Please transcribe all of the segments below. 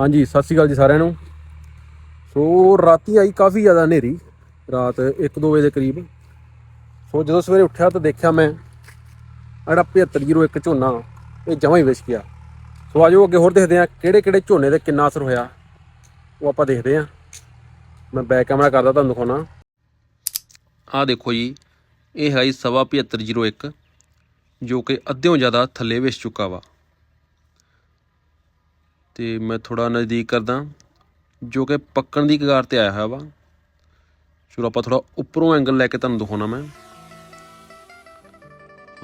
ਹਾਂਜੀ, ਸਤਿ ਸ਼੍ਰੀ ਅਕਾਲ ਜੀ ਸਾਰਿਆਂ ਨੂੰ। ਸੋ, ਰਾਤੀ ਆਈ ਕਾਫੀ ਜ਼ਿਆਦਾ ਹਨੇਰੀ, ਰਾਤ 1-2 ਵਜੇ ਦੇ ਕਰੀਬ। ਸੋ, ਜਦੋਂ ਸਵੇਰੇ ਉੱਠਿਆ ਤਾਂ ਦੇਖਿਆ ਮੈਂ ਆਹ ਜਿਹੜਾ 7501 ਝੋਨਾ, ਇਹ ਜਮਾਂ ਹੀ ਵਿਛ ਗਿਆ। ਸੋ, ਆਜੋ ਅੱਗੇ ਹੋਰ ਦੇਖਦੇ ਹਾਂ ਕਿਹੜੇ ਕਿਹੜੇ ਝੋਨੇ ਤੇ ਕਿੰਨਾ ਅਸਰ ਹੋਇਆ। ਉਹ ਆਪਾਂ ਦੇਖਦੇ ਹਾਂ। ਮੈਂ ਬੈਕ ਕੈਮਰਾ ਕਰਦਾ ਤੁਹਾਨੂੰ ਦਿਖਾਉਣਾ। ਆਹ ਦੇਖੋ ਜੀ, ਇਹ ਹੈ ਜੀ ਸਵਾ 7501 ਜੋ ਕਿ ਅੱਧਿਓਂ ਜ਼ਿਆਦਾ ਥੱਲੇ ਵਿਛ ਚੁੱਕਾ ਵਾ। ਤੇ ਮੈਂ ਥੋੜਾ ਨਜ਼ਦੀਕ ਕਰਦਾ, ਜੋ ਕਿ ਪੱਕਣ ਦੀ ਕਗਾਰ ਤੇ ਆਇਆ ਹੋਇਆ ਵਾ। ਚਲੋ ਆਪਾਂ ਥੋੜਾ ਉੱਪਰੋਂ ਐਂਗਲ ਲੈ ਕੇ ਤੁਹਾਨੂੰ ਦਿਖਾਉਣਾ ਮੈਂ।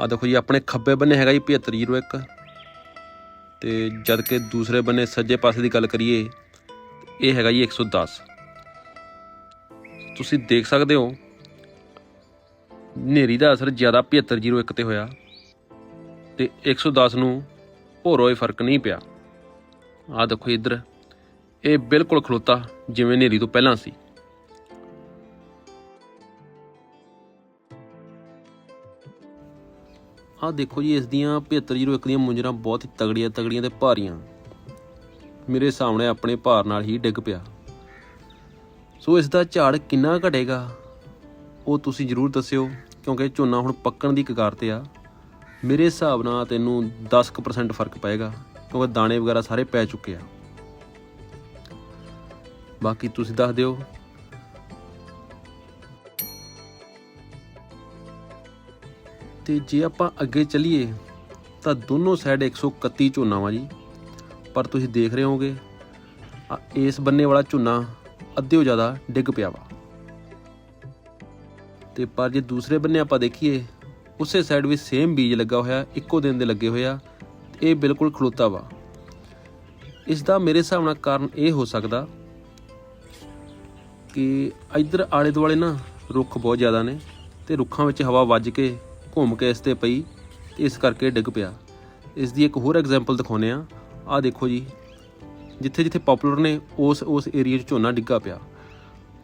ਆ ਦੇਖੋ ਜੀ, ਆਪਣੇ ਖੱਬੇ ਬੰਨੇ ਹੈਗਾ ਜੀ 7501 ਤੇ ਜਦ ਕਿ ਦੂਸਰੇ ਬੰਨੇ ਸੱਜੇ ਪਾਸੇ ਦੀ ਗੱਲ ਕਰੀਏ, ਇਹ ਹੈਗਾ ਜੀ 110 ਤੁਸੀਂ ਦੇਖ ਸਕਦੇ ਹੋ, ਹਨੇਰੀ ਦਾ ਅਸਰ ਜ਼ਿਆਦਾ 7501 ਤੇ ਹੋਇਆ। ਤੇ 110 ਨੂੰ ਹੋਰੋਂ ਹੀ ਫ਼ਰਕ ਨਹੀਂ ਪਿਆ। ਆਹ ਦੇਖੋ ਇੱਧਰ। ਇਹ ਬਿਲਕੁਲ ਖਲੋਤਾ, ਜਿਵੇਂ ਹਨੇਰੀ ਤੋਂ ਪਹਿਲਾਂ ਸੀ। ਆਹ ਦੇਖੋ ਜੀ, ਇਸ ਦੀਆਂ 7501 ਦੀਆਂ ਮੁੰਜਰਾਂ ਬਹੁਤ ਹੀ ਤਗੜੀਆਂ ਤਗੜੀਆਂ ਤੇ ਭਾਰੀਆਂ। ਮੇਰੇ ਸਾਹਮਣੇ ਆਪਣੇ ਭਾਰ ਨਾਲ ਹੀ ਡਿੱਗ ਪਿਆ। ਸੋ ਇਸ ਦਾ ਝਾੜ ਕਿੰਨਾ ਘਟੇਗਾ, ਉਹ ਤੁਸੀਂ ਜਰੂਰ ਦੱਸਿਓ, ਕਿਉਂਕਿ ਝੋਨਾ ਹੁਣ ਪੱਕਣ ਦੀ ਕਗਾਰ ਤੇ ਆ। ਮੇਰੇ ਹਿਸਾਬ ਨਾਲ ਤੈਨੂੰ 10% ਫ਼ਰਕ ਪਏਗਾ। ਕਿਉਂਕਿ ਦਾਣੇ ਵਗੈਰਾ ਸਾਰੇ ਪੈ ਚੁੱਕੇ ਆ। ਬਾਕੀ ਤੁਸੀਂ ਦੱਸ ਦਿਓ। ਤੇ ਜੇ ਆਪਾਂ ਅੱਗੇ ਚੱਲੀਏ, ਤਾਂ ਦੋਨੋਂ ਸਾਈਡ 131 ਝੋਨਾ ਵਾ ਜੀ। ਪਰ ਤੁਸੀਂ ਦੇਖ ਰਹੇ ਹੋਗੇ ਇਸ ਬੰਨੇ ਵਾਲਾ ਝੋਨਾ ਅੱਧਿਓ ਜ਼ਿਆਦਾ ਡਿੱਗ ਪਿਆ ਵਾ। ਤੇ ਪਰ ਜੇ ਦੂਸਰੇ ਬੰਨੇ ਆਪਾਂ ਦੇਖੀਏ, ਉਸੇ ਸਾਈਡ ਵੀ ਸੇਮ ਬੀਜ ਲੱਗਾ ਹੋਇਆ, ਇੱਕੋ ਦਿਨ ਦੇ ਲੱਗੇ ਹੋਏ ਆ। ਇਹ ਬਿਲਕੁਲ ਖਲੋਤਾ ਵਾ। ਇਸ ਦਾ ਮੇਰੇ ਹਿਸਾਬ ਨਾਲ ਕਾਰਨ ਇਹ ਹੋ ਸਕਦਾ ਕਿ ਇੱਧਰ ਆਲੇ ਦੁਆਲੇ ਨਾ ਰੁੱਖ ਬਹੁਤ ਜ਼ਿਆਦਾ ਨੇ ਤੇ ਰੁੱਖਾਂ ਵਿੱਚ ਹਵਾ ਵੱਜ ਕੇ ਘੁੰਮ ਕੇ ਇਸ ਤੇ ਪਈ ਤੇ ਇਸ ਕਰਕੇ ਡਿੱਗ ਪਿਆ। ਇਸ ਦੀ ਇੱਕ ਹੋਰ ਐਗਜ਼ਾਮਪਲ ਦਿਖਾਉਨੇ ਆ ਆਹ ਦੇਖੋ ਜੀ ਜਿੱਥੇ ਜਿੱਥੇ ਪਪੂਲਰ ਨੇ ਉਸ ਉਸ ਏਰੀਆ 'ਚ ਝੋਨਾ ਡਿੱਗਾ ਪਿਆ।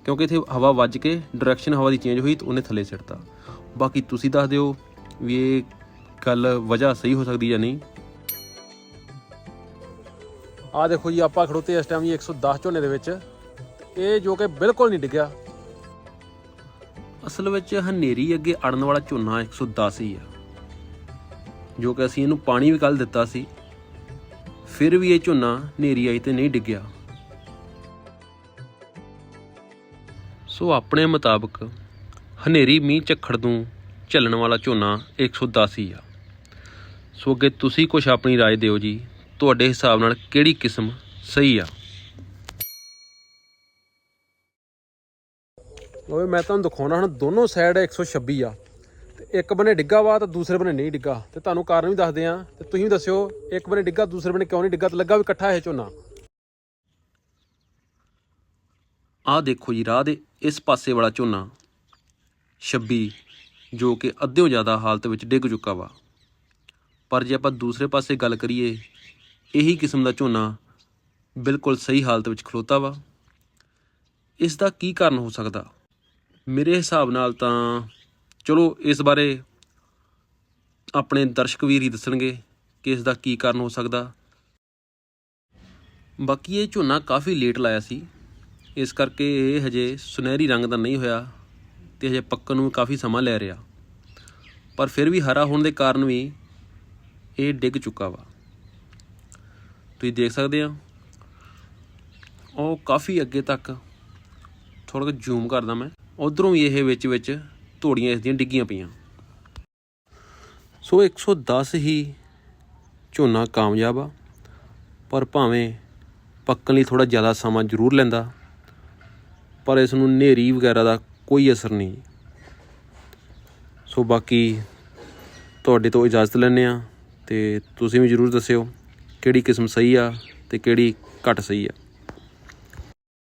ਕਿਉਂਕਿ ਇੱਥੇ ਹਵਾ ਵੱਜ ਕੇ ਡਾਇਰੈਕਸ਼ਨ ਹਵਾ ਦੀ ਚੇਂਜ ਹੋਈ ਤੇ ਉਹਨੇ ਥੱਲੇ ਸਿੱਟਤਾ। ਬਾਕੀ ਤੁਸੀਂ ਦੱਸ ਦਿਓ ਵੀ ਇਹ ਗੱਲ ਵਜ੍ਹਾ ਸਹੀ ਹੋ ਸਕਦੀ ਜਾਂ ਨਹੀਂ। ਆ ਦੇਖੋ ਜੀ ਆਪਾਂ ਖੜੋਤੇ ਇਸ ਟਾਈਮ ਜੀ 110 ਝੋਨੇ ਦੇ ਵਿੱਚ ਇਹ ਜੋ ਕਿ ਬਿਲਕੁਲ ਨਹੀਂ ਡਿੱਗਿਆ ਅਸਲ ਵਿੱਚ ਹਨੇਰੀ ਅੱਗੇ ਅੜਨ ਵਾਲਾ ਝੋਨਾ 110 ਹੀ ਆ ਜੋ ਕਿ ਅਸੀਂ ਇਹਨੂੰ ਪਾਣੀ ਵੀ ਕੱਲ ਦਿੱਤਾ ਸੀ ਫਿਰ ਵੀ ਇਹ ਝੋਨਾ ਹਨੇਰੀ ਆਈ ਤੇ ਨਹੀਂ ਡਿੱਗਿਆ ਸੋ ਆਪਣੇ ਮੁਤਾਬਕ ਹਨੇਰੀ ਮੀਂਹ ਝੱਖੜ ਨੂੰ ਝੱਲਣ ਵਾਲਾ ਝੋਨਾ 110 ਹੀ ਆ ਸੋ ਅੱਗੇ ਤੁਸੀਂ ਕੁਝ ਆਪਣੀ رائے ਦਿਓ ਜੀ ਤੁਹਾਡੇ ਹਿਸਾਬ ਨਾਲ ਕਿਹੜੀ ਕਿਸਮ ਸਹੀ ਆ? ਓਏ ਮੈਂ ਤੁਹਾਨੂੰ ਦਿਖਾਉਣਾ ਹੁਣ ਦੋਨੋਂ ਸਾਈਡ 126 ਆ। ਤੇ ਇੱਕ ਬੰਨੇ ਡਿੱਗਾ ਵਾ ਤਾਂ ਦੂਸਰੇ ਬੰਨੇ ਨਹੀਂ ਡਿੱਗਾ। ਤੇ ਤੁਹਾਨੂੰ ਕਾਰਨ ਵੀ ਦੱਸਦੇ ਆ। ਤੇ ਤੁਸੀਂ ਵੀ ਦੱਸਿਓ ਇੱਕ ਬੰਨੇ ਡਿੱਗਾ ਦੂਸਰੇ ਬੰਨੇ ਕਿਉਂ ਨਹੀਂ ਡਿੱਗਾ? ਤੇ ਲੱਗਾ ਵੀ ਇਕੱਠਾ ਇਹ ਝੋਨਾ। ਆਹ ਦੇਖੋ ਜੀ ਰਾਹ ਦੇ ਇਸ ਪਾਸੇ ਵਾਲਾ ਝੋਨਾ 26 ਜੋ ਕਿ ਅੱਧਿਓਂ ਜ਼ਿਆਦਾ ਹਾਲਤ ਵਿੱਚ ਡਿੱਗ ਚੁੱਕਾ ਵਾ। ਪਰ ਜੇ ਆਪਾਂ ਦੂਸਰੇ ਪਾਸੇ ਗੱਲ ਕਰੀਏ ਇਹੀ ਕਿਸਮ ਦਾ ਝੋਨਾ ਬਿਲਕੁਲ ਸਹੀ ਹਾਲਤ ਵਿੱਚ ਖਲੋਤਾ ਵਾ। ਇਸ ਦਾ ਕੀ ਕਾਰਨ ਹੋ ਸਕਦਾ? ਮੇਰੇ ਹਿਸਾਬ ਨਾਲ ਤਾਂ ਚਲੋ ਇਸ ਬਾਰੇ ਆਪਣੇ ਦਰਸ਼ਕ ਵੀਰ ਹੀ ਦੱਸਣਗੇ ਕਿ ਇਸ ਦਾ ਕੀ ਕਾਰਨ ਹੋ ਸਕਦਾ। ਬਾਕੀ ਇਹ ਝੋਨਾ ਕਾਫੀ ਲੇਟ ਲਾਇਆ ਸੀ। ਇਸ ਕਰਕੇ ਇਹ ਹਜੇ ਸੁਨਹਿਰੀ ਰੰਗ ਦਾ ਨਹੀਂ ਹੋਇਆ ਤੇ ਹਜੇ ਪੱਕਣ ਨੂੰ ਕਾਫੀ ਸਮਾਂ ਲੈ ਰਿਹਾ। ਪਰ ਫਿਰ ਵੀ ਹਰਾ ਹੋਣ ਦੇ ਕਾਰਨ ਵੀ ਇਹ ਡਿੱਗ ਚੁੱਕਾ ਵਾ। ਤੁਸੀਂ ਦੇਖ ਸਕਦੇ ਆ। ਉਹ ਕਾਫੀ ਅੱਗੇ ਤੱਕ ਥੋੜਾ ਜਿਹਾ ਜ਼ੂਮ ਕਰਦਾ ਮੈਂ। ਉਧਰੋਂ ਵੀ ਇਹ ਵਿੱਚ ਵਿੱਚ ਧੋੜੀਆਂ ਇਸ ਦੀਆਂ ਡਿੱਗੀਆਂ ਪਈਆਂ। ਸੋ 110 ਹੀ ਝੋਨਾ ਕਾਮਯਾਬ ਆ, ਪਰ ਭਾਵੇਂ ਪੱਕਣ ਲਈ ਥੋੜਾ ਜ਼ਿਆਦਾ ਸਮਾਂ ਜ਼ਰੂਰ ਲੈਂਦਾ, ਪਰ ਇਸ ਨੂੰ ਨੇਰੀ ਵਗੈਰਾ ਦਾ ਕੋਈ ਅਸਰ ਨਹੀਂ। ਸੋ ਬਾਕੀ ਤੁਹਾਡੇ ਤੋਂ ਇਜਾਜ਼ਤ ਲੈਂਦੇ ਆ ਤੇ ਤੁਸੀਂ ਵੀ ਜ਼ਰੂਰ ਦੱਸਿਓ। ਕਿਹੜੀ ਕਿਸਮ ਸਹੀ ਆ ਤੇ ਕਿਹੜੀ ਘੱਟ ਸਹੀ ਆ।